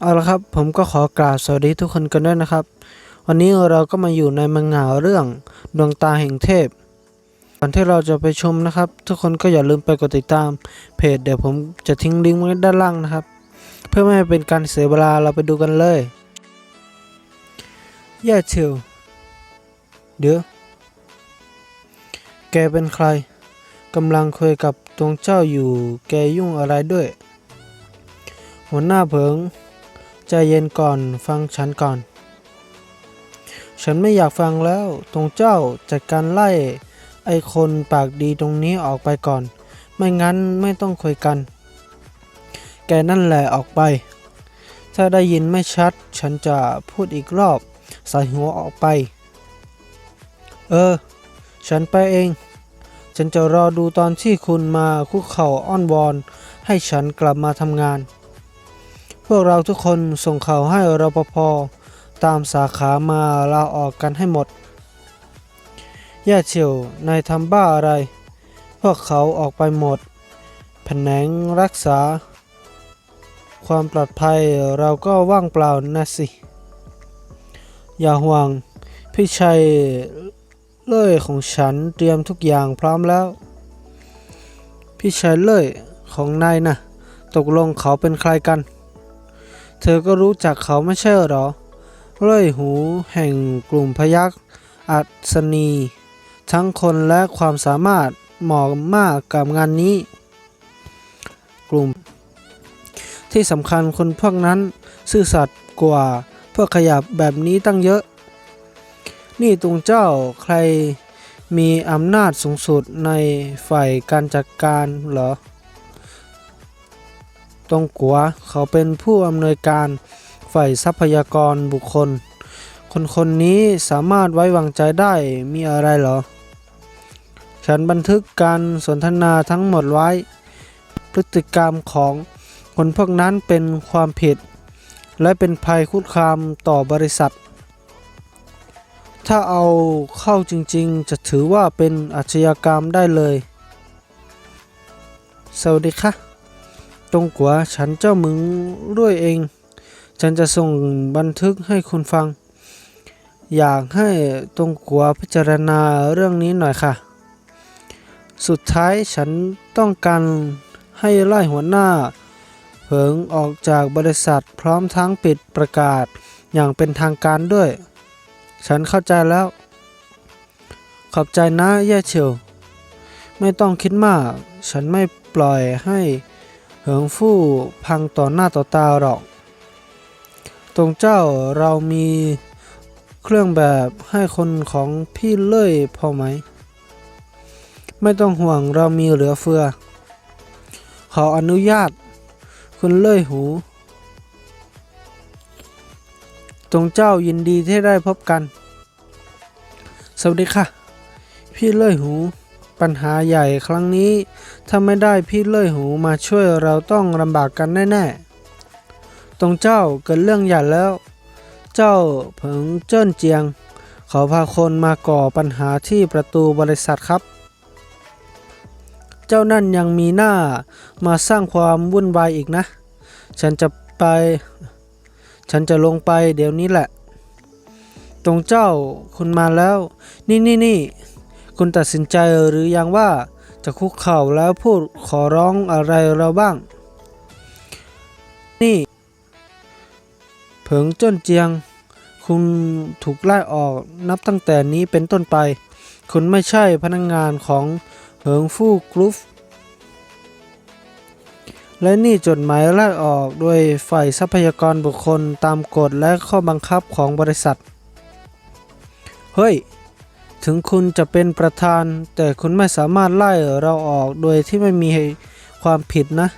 เอาละครับ ผมก็ขอกราบสวัสดีทุกคนกันด้วยนะครับ วันนี้เราก็มาอยู่ในมังงะเรื่องดวงตาแห่งเทพ ก่อนที่เราจะไปชมนะครับ ทุกคนก็อย่าลืมไปกดติดตามเพจเดี๋ยวผมจะทิ้งลิงก์ไว้ด้านล่างนะครับ เพื่อไม่ให้เป็นการเสียเวลาเราไปดูกันเลยแย่เชียวเดี๋ยว แกเป็นใครกำลังคุยกับตวงเจ้าอยู่ แกยุ่งอะไรด้วย หัวหน้าเผิงใจเย็นก่อนฟังฉันก่อน ฉันไม่อยากฟังแล้วตรงเจ้าจัดการไล่ ไอคนปากดีตรงนี้ออกไปก่อน ไม่งั้นไม่ต้องคุยกัน แกนั่นแหละออกไป ถ้าได้ยินไม่ชัด ฉันจะพูดอีกรอบ ใส่หัวออกไป เออ ฉันไปเอง ฉันจะรอดูตอนที่คุณมาคุกเข่าอ้อนวอน ให้ฉันกลับมาทำงาน พวกเราทุกคนส่งข่าวให้รปภ ตามสาขามาลาออกกันให้หมดแย่เฉียวนายทำบ้าอะไร พวกเขาออกไปหมด แผนงรักษา ความปลอดภัยเราก็ว่างเปล่านะสิ อย่าห่วง พี่ชัยเล่ยของฉันเตรียมทุกอย่างพร้อมแล้ว พี่ชัยเล่ยของนายนะตกลงเขาเป็นใครกัน เธอก็รู้จักเขาไม่ใช่หรอ เล่ยหูแห่งกลุ่มพยักอัศนี ทั้งคนและความสามารถเหมาะมากกับงานนี้ กลุ่ม ที่สำคัญคนพวกนั้น ซื่อสัตย์กว่าพวกขยับแบบนี้ตั้งเยอะ นี่ตรงเจ้าใครมีอำนาจสูงสุดในฝ่ายการจัดการเหรอ ตรงกัวเขาเป็นผู้อำนวยการ ฝ่ายทรัพยากรบุคคล คนคนนี้สามารถไว้วางใจได้มีอะไรเหรอ ฉันบันทึกการสนทนาทั้งหมดไว้ พฤติกรรมของคนพวกนั้นเป็นความผิด และเป็นภัยคุกคามต่อบริษัท ถ้าเอาเข้าจริงๆ จะถือว่าเป็นอาชญากรรมได้เลย สวัสดีค่ะ ตรงกัวฉันเจ้ามึงด้วยเอง ฉันจะส่งบันทึกให้คุณฟัง อยากให้ตรงกัวพิจารณาเรื่องนี้หน่อยค่ะ สุดท้ายฉันต้องการให้ไล่หัวหน้า เผิงออกจากบริษัทพร้อมทั้งปิดประกาศอย่างเป็นทางการด้วย ฉันเข้าใจแล้ว ขอบใจนะแย่เฉียว ไม่ต้องคิดมาก ฉันไม่ปล่อยให้เหิงฟู่พังต่อหน้าต่อตาหรอก ตรงเจ้าเรามีเครื่องแบบให้คนของพี่เล่ยพอไหม ไม่ต้องห่วงเรามีเหลือเฟือ ขออนุญาต คุณเล่ยหู ตรงเจ้ายินดีที่ได้พบกัน สวัสดีค่ะ พี่เล่ยหู ปัญหาใหญ่ครั้งนี้ ถ้าไม่ได้พี่เล่ยหูมาช่วยเราต้องลำบากกันแน่ ๆ ตรงเจ้าเกิดเรื่องใหญ่แล้ว เจ้าเผิงเจิ้นเจียง เขาพาคนมาก่อปัญหาที่ประตูบริษัทครับ เจ้านั่นยังมีหน้ามาสร้างความวุ่นวายอีกนะ ฉันจะไป ฉันจะลงไปเดี๋ยวนี้แหละ ตรงเจ้าคุณมาแล้ว นี่นี่นี่คุณตัดสินใจหรือยังว่าจะคุกเข่าแล้วพูดขอร้องอะไรเราบ้าง เผิงจ้นเจียง คุณถูกไล่ออกนับตั้งแต่นี้เป็นต้นไป คุณไม่ใช่พนักงงานของเหิงฟู่กรุ๊ปและนี่จดหมายไล่ออกโดยฝ่ายทรัพยากรบุคคลตามกฎและข้อบังคับของบริษัท เฮ้ย ถึงคุณจะเป็นประธาน แต่คุณไม่สามารถไล่เราออกโดยที่ไม่มีความผิดนะ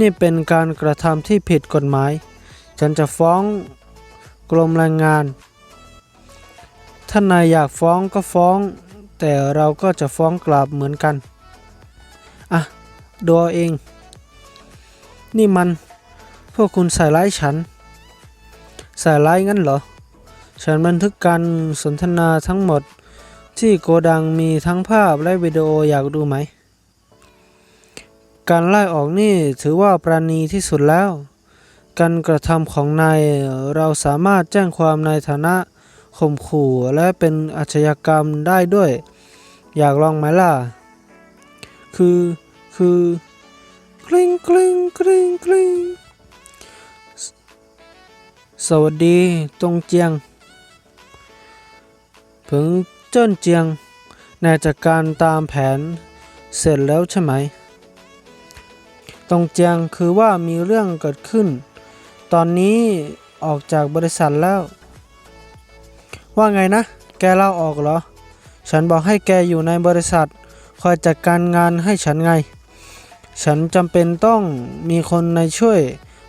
นี่เป็นการกระทำที่ผิดกฎหมาย ฉันจะฟ้องกรมแรงงานถ้านนายอยากฟ้องก็ฟ้อง แต่เราก็จะฟ้องกลับเหมือนกัน อะดูเอาเอง นี่มัน พวกคุณใส่ร้ายฉัน ใส่ร้ายงั้นเหรอ ฉันบันทึกการสนทนาทั้งหมดที่โกดังมีทั้งภาพและวิดีโออยากดูไหม การไล่ออกนี่ถือว่าปราณีที่สุดแล้ว การกระทำของนายเราสามารถแจ้งความในฐานะข่มขู่และเป็นอาชญากรรมได้ด้วย อยากลองไหมล่ะ คือคือกริ๊งกริ๊งกริ๊งกริ๊งสสวัสดีตรงเจียงผึงเจิ้นเจียงนายจัดการตามแผนเสร็จแล้วใช่ไหม ตรงเจียงคือว่ามีเรื่องเกิดขึ้น ตอนนี้ออกจากบริษัทแล้ว ว่าไงนะ แกเล่าออกเหรอ ฉันบอกให้แกอยู่ในบริษัท คอยจัดการงานให้ฉันไง ฉันจำเป็นต้องมีคนในช่วย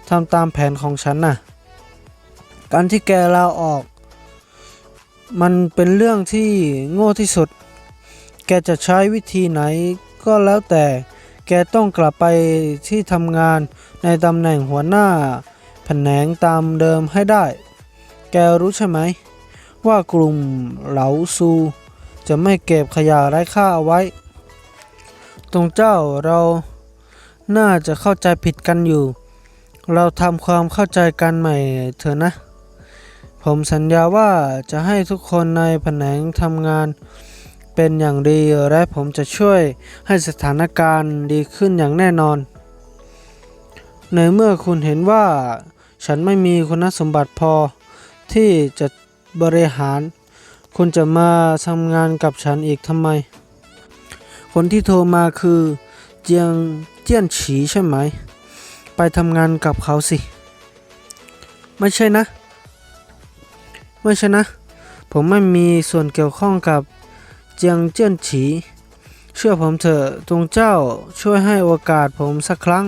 ทำตามแผนของฉันน่ะ การที่แกลาออก มันเป็นเรื่องที่โง่ที่สุด แกจะใช้วิธีไหนก็แล้วแต่ แกต้องกลับไปที่ทำงานในตำแหน่งหัวหน้า ผนงตามเดิมให้ได้ แกรู้ใช่ไหม ว่ากลุ่มเหลาซู จะไม่เก็บขยะไร้ค่าเอาไว้ ตรงเจ้าเราน่าจะเข้าใจผิดกันอยู่ เราทำความเข้าใจกันใหม่เถอะนะ ผมสัญญาว่าจะให้ทุกคนในแผนงทำงานเป็นอย่างดีและผมจะช่วยให้สถานการณ์ดีขึ้นอย่างแน่นอน ในเมื่อคุณเห็นว่า ฉันไม่มีคุณสมบัติพอที่จะบริหาร คุณจะมาทำงานกับฉันอีกทำไม คนที่โทรมาคือเจียงเจี้ยนฉีใช่ไหม ไปทำงานกับเขาสิ ไม่ใช่นะ ไม่ใช่นะ ผมไม่มีส่วนเกี่ยวข้องกับเจียงเจี้ยนฉี เชื่อผมเถอะตรงเจ้าช่วยให้โอกาสผมสักครั้ง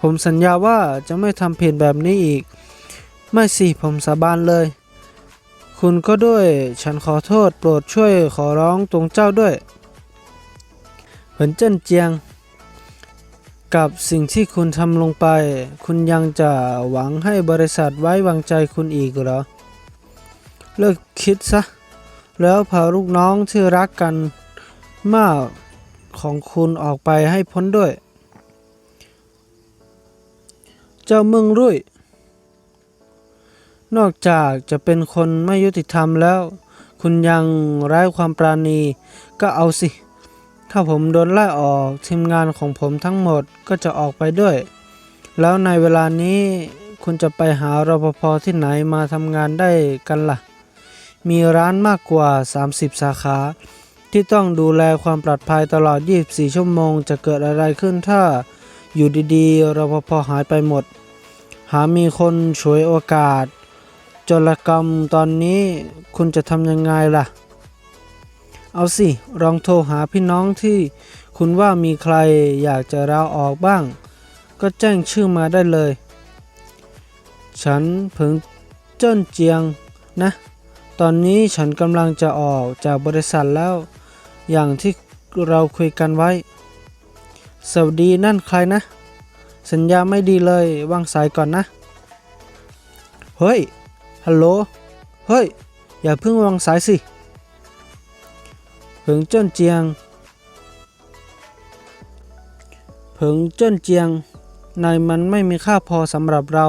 ผมสัญญาว่าจะไม่ทำผิดแบบนี้อีก ไม่สิผมสาบานเลย คุณก็ด้วย ฉันขอโทษโปรดช่วยขอร้องตรงเจ้าด้วยเหมือนเจิ้นเจียง กับสิ่งที่คุณทำลงไป คุณยังจะหวังให้บริษัทไว้วางใจคุณอีกเหรอ เลิกคิดซะ แล้วพาลูกน้องที่รักกันมากของคุณออกไปให้พ้นด้วย เจ้าเมืองรุ่ยนอกจากจะเป็นคนไม่ยุติธรรมแล้ว คุณยังไร้ความปราณี ก็เอาสิ ถ้าผมโดนไล่ออกทีมงานของผมทั้งหมดก็จะออกไปด้วย แล้วในเวลานี้คุณจะไปหารปภที่ไหนมาทำงานได้กันล่ะ มีร้านมากกว่า 30 สาขา ที่ต้องดูแลความปลอดภัยตลอด 24 ชั่วโมง จะเกิดอะไรขึ้นถ้า อยู่ดีๆรปภหายไปหมด หามีคนฉวยโอกาสจลกรรมตอนนี้คุณจะทำยังไงล่ะ เอาสิลองโทรหาพี่น้องที่คุณว่ามีใครอยากจะลาออกบ้าง ก็แจ้งชื่อมาได้เลย ฉันเผิงเจิ้นเจียงนะ ตอนนี้ฉันกำลังจะออกจากบริษัทแล้ว อย่างที่เราคุยกันไว้ สวัสดีนั่นใครนะ สัญญาไม่ดีเลยวางสายก่อนนะ เฮ้ย ฮัลโหล เฮ้ย อย่าเพิ่งวางสายสิเผิงเจิ้นเจียงเผิงเจิ้นเจียงนายมันไม่มีค่าพอสำหรับเรา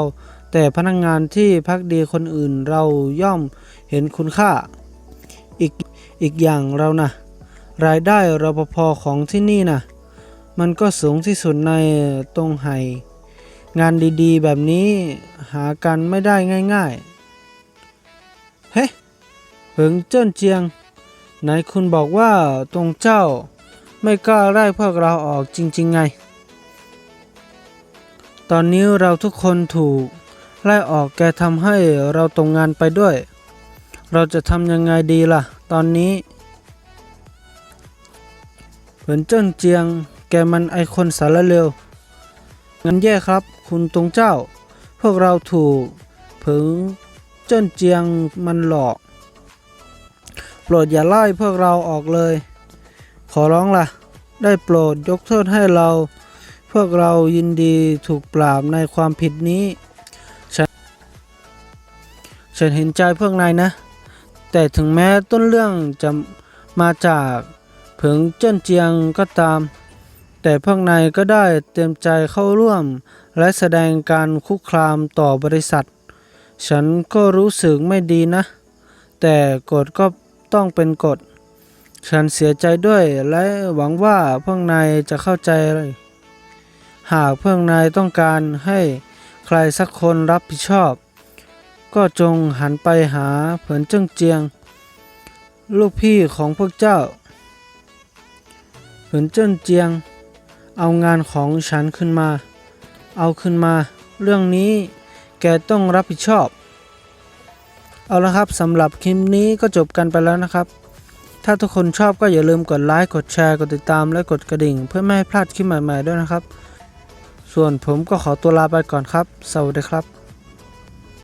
แต่พนักงานที่พักดีคนอื่นเราย่อมเห็นคุณค่า อีกอีกอย่างเรานะรายได้รปภของที่นี่นะ มันก็สูงที่สุดในตรงไห่งานดีๆ แบบนี้หากันไม่ได้ง่ายๆ เฮ้เผิงเจิ้นเจียง ไหนคุณบอกว่าตรงเจ้าไม่กล้าไล่พวกเราออกจริง ๆ ไง ตอนนี้เราทุกคนถูกไล่ออกแกทำให้เราตกงงานไปด้วย เราจะทำยังไงดีล่ะ ตอนนี้ เหมือนเจิ้นเจียง แกมันไอคนสารเลวงั้นแย่ครับ คุณตรงเจ้า พวกเราถูกผิงเจิ้นเจียงมันหลอก โปรดอย่าไล่พวกเราออกเลย ขอร้องล่ะ ได้โปรดยกโทษให้เรา พวกเรายินดีถูกปราบในความผิดนี้ ฉันฉันเห็นใจพวกนายนะ แต่ถึงแม้ต้นเรื่องจะมาจากผิงเจิ้นเจียงก็ตาม แต่พวกนายก็ได้เตรียมใจเข้าร่วม และแสดงการคุกคามต่อบริษัท ฉันก็รู้สึกไม่ดีนะ แต่กฎก็ต้องเป็นกฎ ฉันเสียใจด้วยและหวังว่าพวกนายจะเข้าใจ หากพวกนายต้องการให้ใครสักคนรับผิดชอบ ก็จงหันไปหาเผินเจิ้งเจียง ลูกพี่ของพวกเจ้า เผินเจิ้งเจียง เอางานของฉันขึ้นมา เอาขึ้นมา เรื่องนี้แกต้องรับผิดชอบ เอาละครับสำหรับคลิปนี้ก็จบกันไปแล้วนะครับ ถ้าทุกคนชอบก็อย่าลืมกดไลค์ กดแชร์ กดติดตาม และกดกระดิ่ง เพื่อไม่ให้พลาดคลิปใหม่ๆด้วยนะครับ ส่วนผมก็ขอตัวลาไปก่อนครับ สวัสดีครับ